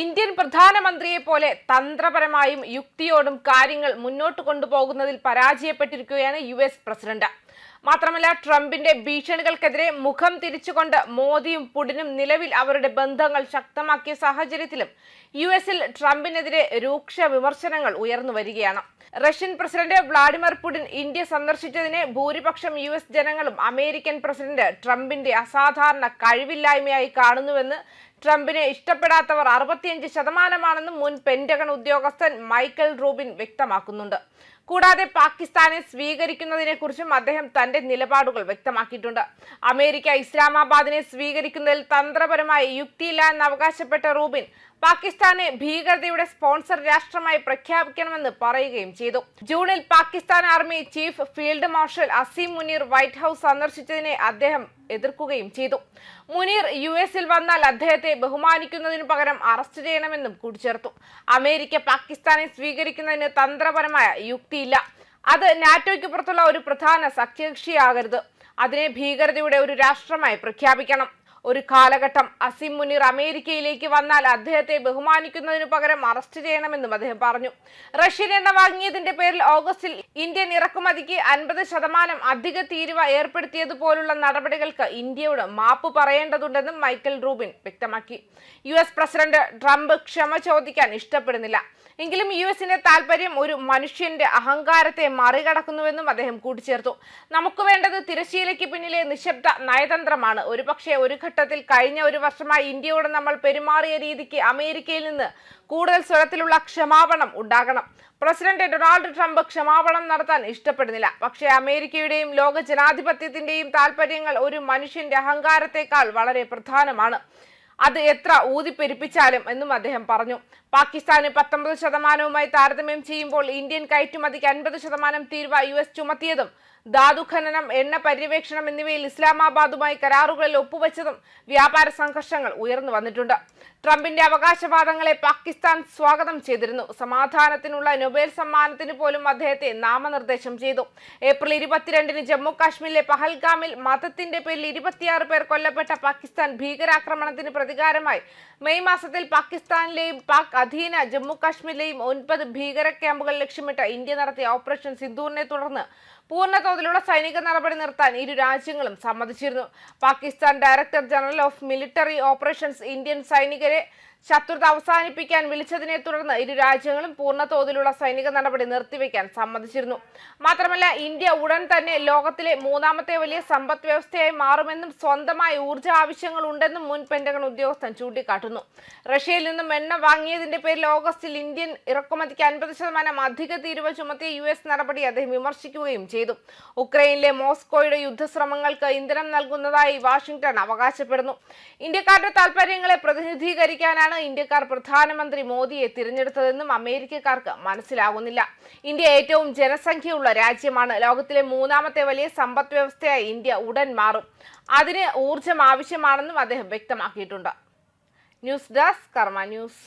Indian പ്രധാനമന്ത്രിയെ പോലെ തന്ത്രപരമായും യുക്തിയോടും കാര്യങ്ങൾ മുന്നോട്ട് കൊണ്ടുപോകുന്നതിൽ പരാജയപ്പെട്ടിരിക്കുകയാണ് യു എസ് പ്രസിഡന്റ്. മാത്രമല്ല ട്രംപിന്റെ ഭീഷണികൾക്കെതിരെ മുഖം തിരിച്ചുകൊണ്ട് മോദിയും പുടിനും നിലവിൽ അവരുടെ ബന്ധങ്ങൾ ശക്തമാക്കിയ സാഹചര്യത്തിലും യു എസിൽ ട്രംപിനെതിരെ രൂക്ഷ വിമർശനങ്ങൾ ഉയർന്നു വരികയാണ്. Russian president Vladimir Putin India സന്ദർശിച്ചതിനെ ഭൂരിപക്ഷം യു എസ് ജനങ്ങളും അമേരിക്കൻ പ്രസിഡന്റ് ട്രംപിന്റെ അസാധാരണ കഴിവില്ലായ്മയായി കാണുന്നുവെന്ന് ട്രംപിനെ ഇഷ്ടപ്പെടാത്തവർ അറുപത്തിയഞ്ച് ശതമാനമാണെന്ന് മുൻ പെന്റഗൺ ഉദ്യോഗസ്ഥൻ മൈക്കൽ റൂബിൻ വ്യക്തമാക്കുന്നുണ്ട്. കൂടാതെ പാകിസ്ഥാനെ സ്വീകരിക്കുന്നതിനെക്കുറിച്ചും അദ്ദേഹം തന്റെ നിലപാടുകൾ വ്യക്തമാക്കിയിട്ടുണ്ട്. അമേരിക്ക ഇസ്ലാമാബാദിനെ സ്വീകരിക്കുന്നതിൽ തന്ത്രപരമായി യുക്തിയില്ല എന്ന് അവകാശപ്പെട്ട റൂബിൻ പാകിസ്ഥാനെ ഭീകരതയുടെ സ്പോൺസർ രാഷ്ട്രമായി പ്രഖ്യാപിക്കണമെന്ന് പറയുകയും ചെയ്തു. ജൂണിൽ Pakistan army chief field marshal Asim Munir white house സന്ദർശിച്ചതിനെ അദ്ദേഹം എതിർക്കുകയും ചെയ്തു. മുനീർ യു എസിൽ വന്നാൽ അദ്ദേഹത്തെ ബഹുമാനിക്കുന്നതിനു പകരം അറസ്റ്റ് ചെയ്യണമെന്നും കൂട്ടിച്ചേർത്തു. അമേരിക്ക പാകിസ്ഥാനെ സ്വീകരിക്കുന്നതിന് തന്ത്രപരമായ യുക്തിയില്ല അത് നാറ്റോയ്ക്ക് പുറത്തുള്ള ഒരു പ്രധാന സഖ്യകക്ഷിയാകരുത്. അതിനെ ഭീകരതയുടെ ഒരു രാഷ്ട്രമായി പ്രഖ്യാപിക്കണം. ഒരു കാലഘട്ടം അസിം മുനീർ അമേരിക്കയിലേക്ക് വന്നാൽ അദ്ദേഹത്തെ ബഹുമാനിക്കുന്നതിനു പകരം അറസ്റ്റ് ചെയ്യണമെന്നും അദ്ദേഹം പറഞ്ഞു. റഷ്യൻ എണ്ണ വാങ്ങിയതിന്റെ പേരിൽ ഓഗസ്റ്റിൽ ഇന്ത്യൻ ഇറക്കുമതിക്ക് അൻപത് ശതമാനം അധിക തീരുവ ഏർപ്പെടുത്തിയതുപോലുള്ള നടപടികൾക്ക് ഇന്ത്യയോട് മാപ്പ് പറയേണ്ടതുണ്ടെന്നും മൈക്കൽ റൂബിൻ വ്യക്തമാക്കി. യു എസ് പ്രസിഡന്റ് ട്രംപ് ക്ഷമ ചോദിക്കാൻ ഇഷ്ടപ്പെടുന്നില്ല. എങ്കിലും യു എസിന്റെ താല്പര്യം ഒരു മനുഷ്യന്റെ അഹങ്കാരത്തെ മറികടക്കുന്നുവെന്നും അദ്ദേഹം കൂട്ടിച്ചേർത്തു. നമുക്ക് വേണ്ടത് തിരശ്ശീലയ്ക്ക് പിന്നിലെ നിശബ്ദ നയതന്ത്രമാണ്. ഒരുപക്ഷെ ഒരു ഘട്ടത്തിൽ കഴിഞ്ഞ ഒരു വർഷമായി ഇന്ത്യയോട് നമ്മൾ പെരുമാറിയ രീതിക്ക് അമേരിക്കയിൽ നിന്ന് കൂടുതൽ സ്വരത്തിലുള്ള ക്ഷമാപണം ഉണ്ടാകണം. പ്രസിഡന്റ് ഡൊണാൾഡ് ട്രംപ് ക്ഷമാപണം നടത്താൻ ഇഷ്ടപ്പെടുന്നില്ല. പക്ഷേ അമേരിക്കയുടെയും ലോക ജനാധിപത്യത്തിന്റെയും താല്പര്യങ്ങൾ ഒരു മനുഷ്യന്റെ അഹങ്കാരത്തെക്കാൾ വളരെ പ്രധാനമാണ്. അത് എത്ര ഊതിപ്പെരുപ്പിച്ചാലും എന്നും അദ്ദേഹം പറഞ്ഞു. പാകിസ്ഥാന് പത്തൊമ്പത് ശതമാനവുമായി താരതമ്യം ചെയ്യുമ്പോൾ ഇന്ത്യൻ കയറ്റുമതിക്ക് അൻപത് ശതമാനം തീരുവ യു എസ് ചുമത്തിയതും ധാതു ഖനനം എണ്ണ പര്യവേക്ഷണം എന്നിവയിൽ ഇസ്ലാമാബാദുമായി കരാറുകളിൽ ഒപ്പുവെച്ചതും വ്യാപാര സംഘർഷങ്ങൾ ഉയർന്നു വന്നിട്ടുണ്ട്. ട്രംപിന്റെ അവകാശവാദങ്ങളെ പാകിസ്ഥാൻ സ്വാഗതം ചെയ്തിരുന്നു. സമാധാനത്തിനുള്ള നൊബേൽ സമ്മാനത്തിന് പോലും അദ്ദേഹത്തെ നാമനിർദ്ദേശം ചെയ്തു. ഏപ്രിൽ ഇരുപത്തിരണ്ടിന് ജമ്മു കാശ്മീരിലെ പഹൽഗാമിൽ മതത്തിന്റെ പേരിൽ ഇരുപത്തിയാറ് പേർ കൊല്ലപ്പെട്ട പാകിസ്ഥാൻ ഭീകരാക്രമണത്തിന് പ്രതികാരമായി. മെയ് മാസത്തിൽ പാകിസ്ഥാനിലെയും പാക് അധീന ജമ്മു കാശ്മീരിലെയും ഒൻപത് ഭീകര ക്യാമ്പുകൾ ലക്ഷ്യമിട്ട് ഇന്ത്യ നടത്തിയ ഓപ്പറേഷൻ സിന്ദൂറിനെ തുടർന്ന് പൂർണതോതിലുള്ള സൈനിക നടപടി നിർത്താൻ ഇരു രാജ്യങ്ങളും സമ്മതിച്ചിരുന്നു. Pakistan director general of military operations Indian സൈനികരെ ശത്രുത അവസാനിപ്പിക്കാൻ വിളിച്ചതിനെ തുടർന്ന് ഇരു രാജ്യങ്ങളും പൂർണ തോതിലുള്ള സൈനിക നടപടി നിർത്തിവെക്കാൻ സമ്മതിച്ചിരുന്നു. മാത്രമല്ല ഇന്ത്യ ഉടൻ തന്നെ ലോകത്തിലെ മൂന്നാമത്തെ വലിയ സമ്പദ് വ്യവസ്ഥയായി മാറുമെന്നും സ്വന്തമായ ഊർജ ആവശ്യങ്ങൾ ഉണ്ടെന്നും മുൻ പെന്റഗൺ ഉദ്യോഗസ്ഥൻ ചൂണ്ടിക്കാട്ടുന്നു. റഷ്യയിൽ നിന്നും എണ്ണ വാങ്ങിയതിന്റെ പേരിൽ ഓഗസ്റ്റിൽ ഇന്ത്യൻ ഇറക്കുമതിക്ക് അൻപത് ശതമാനം അധിക തീരുവ ചുമത്തിയ യു എസ് നടപടി അദ്ദേഹം വിമർശിക്കുകയും ചെയ്തു. ഉക്രൈനിലെ മോസ്കോയുടെ യുദ്ധശ്രമങ്ങൾക്ക് ഇന്ധനം നൽകുന്നതായി വാഷിംഗ്ടൺ അവകാശപ്പെടുന്നു. ഇന്ത്യക്കാരുടെ താൽപര്യങ്ങളെ പ്രതിനിധീകരിക്കാനാണ് ഇന്ത്യക്കാർ പ്രധാനമന്ത്രി മോദിയെ തിരഞ്ഞെടുത്തതെന്നും അമേരിക്കക്കാർക്ക് മനസ്സിലാകുന്നില്ല ഇന്ത്യ ഏറ്റവും ജനസംഖ്യയുള്ള രാജ്യമാണ്. ലോകത്തിലെ മൂന്നാമത്തെ വലിയ സമ്പദ് വ്യവസ്ഥയായി ഇന്ത്യ ഉടൻ മാറും. അതിന് ഊർജം ആവശ്യമാണെന്നും അദ്ദേഹം വ്യക്തമാക്കിയിട്ടുണ്ട്. News desk Karma news.